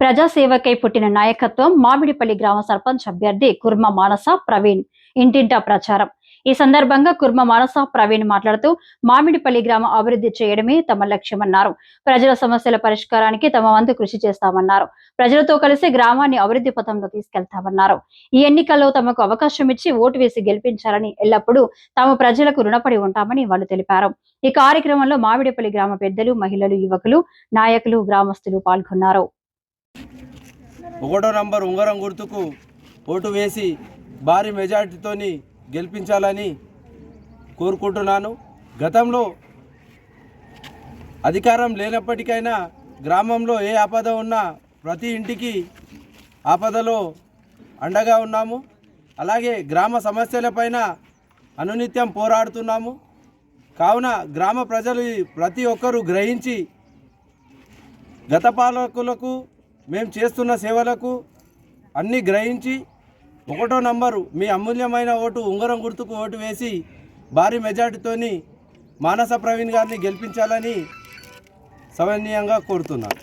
ప్రజాసేవకై పుట్టిన నాయకత్వం మామిడిపల్లి గ్రామ సర్పంచ్ అభ్యర్థి కుర్మ మానస ప్రవీణ్. ఇంటింటా ప్రచారం. ఈ సందర్భంగా కుర్మ మానస ప్రవీణ్ మాట్లాడుతూ మామిడిపల్లి గ్రామ అభివృద్ధి చేయడమే తమ లక్ష్యమన్నారు. ప్రజల సమస్యల పరిష్కారానికి తమ వంతు కృషి చేస్తామన్నారు. ప్రజలతో కలిసి గ్రామాన్ని అభివృద్ధి పథంలో తీసుకెళ్తామన్నారు. ఈ ఎన్నికల్లో తమకు అవకాశం ఇచ్చి ఓటు వేసి గెలిపించాలని ఎల్లప్పుడూ తాము ప్రజలకు రుణపడి ఉంటామని వాళ్ళు తెలిపారు. ఈ కార్యక్రమంలో మామిడిపల్లి గ్రామ పెద్దలు మహిళలు యువకులు నాయకులు గ్రామస్తులు పాల్గొన్నారు. ఒకటో నంబర్ ఉంగరం గుర్తుకు ఓటు వేసి భారీ మెజార్టీతోని గెలిపించాలని కోరుకుంటున్నాను. గతంలో అధికారం లేనప్పటికైనా గ్రామంలో ఏ ఆపద ఉన్నా ప్రతి ఇంటికి ఆపదలో అండగా ఉన్నాము. అలాగే గ్రామ సమస్యలపైన అనునిత్యం పోరాడుతున్నాము. కావున గ్రామ ప్రజలు ప్రతి ఒక్కరూ గ్రహించి గత పాలకులకు మేము చేస్తున్న సేవలకు అన్నీ గ్రహించి ఒకటో నంబరు మీ అమూల్యమైన ఓటు ఉంగరం గుర్తుకు ఓటు వేసి భారీ మెజార్టీతోని మానస ప్రవీణ్ గారిని గెలిపించాలని సమన్వయంగా కోరుతున్నాను.